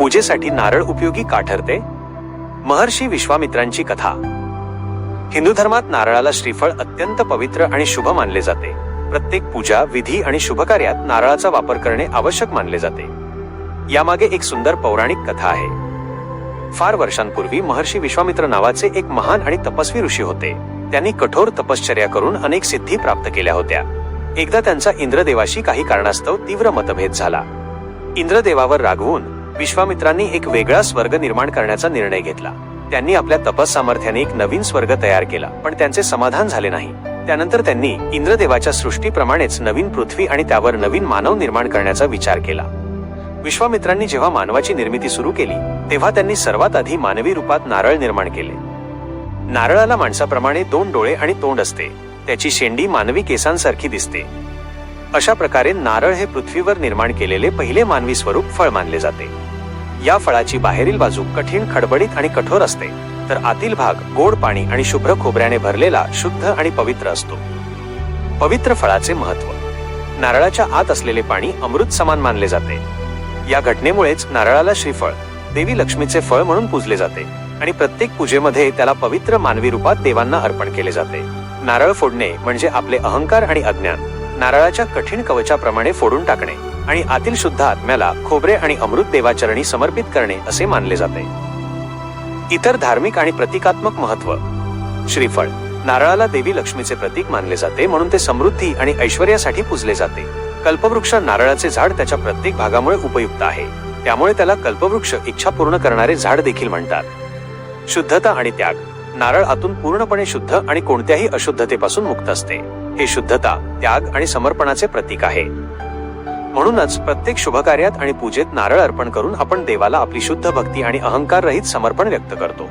पूजेसाठी नारळ उपयोगी का ठरते? महर्षी विश्वामित्रांची कथा. हिंदू धर्मात नारळाला श्रीफळ अत्यंत पवित्र आणि शुभ मानले जाते. प्रत्येक पूजा विधी आणि शुभ कार्यात नारळाचा वापर करणे आवश्यक मानले जाते. यामागे एक सुंदर पौराणिक कथा आहे. फार वर्षांपूर्वी महर्षी विश्वामित्र नावाचे एक महान आणि तपस्वी ऋषी होते. त्यांनी कठोर तपश्चर्या करून अनेक सिद्धी प्राप्त केल्या होत्या. एकदा त्यांचा इंद्रदेवाशी काही कारणास्तव तीव्र मतभेद झाला. इंद्रदेवावर रागवून विश्वामित्रांनी एक वेगळा स्वर्ग निर्माण करण्याचा निर्णय घेतला. त्यांनी आपल्या तपस सामर्थ्याने एक नवीन स्वर्ग तयार केला पण त्यांचे समाधान झाले नाही. त्यानंतर त्यांनी इंद्रदेवाच्या सृष्टीप्रमाणेच नवीन पृथ्वी आणि त्यावर नवीन मानव निर्माण करण्याचा विचार केला. विश्वामित्रांनी जेव्हा मानवाची निर्मिती सुरू केली तेव्हा त्यांनी सर्वात आधी मानवी रूपात नारळ निर्माण केले. नारळाला माणसाप्रमाणे दोन डोळे आणि तोंड असते. त्याची शेंडी मानवी केसांसारखी दिसते. अशा प्रकारे नारळ हे पृथ्वीवर निर्माण केलेले पहिले मानवी स्वरूप फळ मानले जाते. या फळाची बाहेरील बाजू कठीण खडबडीत आणि कठोर असते. तर आतील भाग गोड पाणी आणि शुभ्र खोबऱ्याने भरलेला शुद्ध आणि पवित्र असतो. पवित्र फळाचे महत्त्व. नारळाच्या आत असलेले पाणी अमृत समान मानले जाते. या घटनेमुळेच नारळाला श्रीफळ देवी लक्ष्मीचे फळ म्हणून पूजले जाते आणि प्रत्येक पूजेमध्ये त्याला पवित्र मानवी रूपात देवांना अर्पण केले जाते. नारळ फोडणे म्हणजे आपले अहंकार आणि अज्ञान. नारळाच्या कठीण कवचाप्रमाणे फोडून टाकणे. आणि आतील शुद्ध आत्म्याला खोबरे आणि अमृत देवाचरणी समर्पित करणे असे मानले जाते. इतर धार्मिक आणि प्रतिकात्मक महत्त्व. श्रीफळ नारळाला देवी लक्ष्मीचे प्रतीक मानले जाते म्हणून ते समृद्धी आणि ऐश्वर्यासाठी पूजले जाते. कल्पवृक्ष नारळाचे झाड त्याच्या प्रत्येक भागामुळे उपयुक्त आहे. त्यामुळे त्याला कल्पवृक्ष इच्छा पूर्ण करणारे झाड देखील म्हणतात. शुद्धता आणि त्याग. नारळ आतून पूर्णपणे शुद्ध आणि कोणत्याही अशुद्धतेपासून मुक्त असते. हे शुद्धता त्याग आणि समर्पणाचे प्रतीक आहे. म्हणूनच प्रत्येक शुभकार्यात आणि पूजेत नारळ अर्पण करून आपण देवाला आपली शुद्ध भक्ती आणि अहंकार रहित समर्पण व्यक्त करतो.